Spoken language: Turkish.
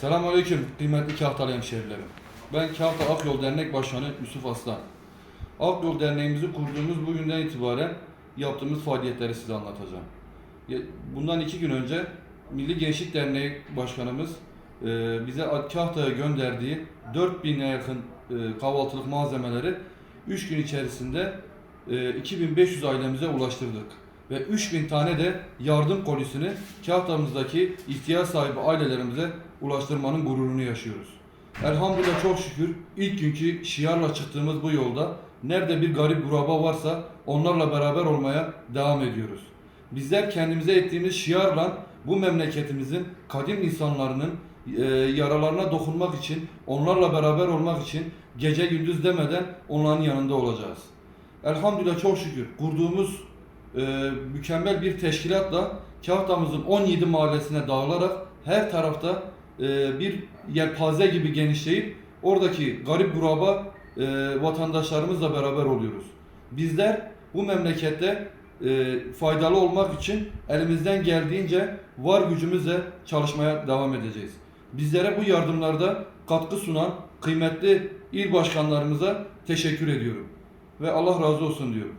Selamünaleyküm kıymetli Kahtalı hemşehrilerim. Ben Kahta Akyol Dernek Başkanı Yusuf Aslan. Akyol Derneğimizi kurduğumuz bugünden itibaren yaptığımız faaliyetleri size anlatacağım. Bundan iki gün önce Milli Gençlik Derneği Başkanımız e, bize Kahta'ya gönderdiği 4000'e yakın e, kahvaltılık malzemeleri 3 gün içerisinde e, 2500 ailemize ulaştırdık. Ve 3000 tane de yardım kolisini Kahta'mızdaki ihtiyaç sahibi ailelerimize ulaştırmanın gururunu yaşıyoruz. Elhamdülillah çok şükür ilk günkü şiarla çıktığımız bu yolda nerede bir garip kuraba varsa onlarla beraber olmaya devam ediyoruz. Bizler kendimize ettiğimiz şiarla bu memleketimizin kadim insanlarının e, yaralarına dokunmak için, onlarla beraber olmak için gece gündüz demeden onların yanında olacağız. Elhamdülillah çok şükür kurduğumuz e, mükemmel bir teşkilatla Kahta'mızın 17 mahallesine dağılarak her tarafta e, bir yelpaze gibi genişleyip oradaki garip kuraba e, vatandaşlarımızla beraber oluyoruz. Bizler bu memlekette e, faydalı olmak için elimizden geldiğince var gücümüzle çalışmaya devam edeceğiz. Bizlere bu yardımlarda katkı sunan kıymetli il başkanlarımıza teşekkür ediyorum. Ve Allah razı olsun diyorum.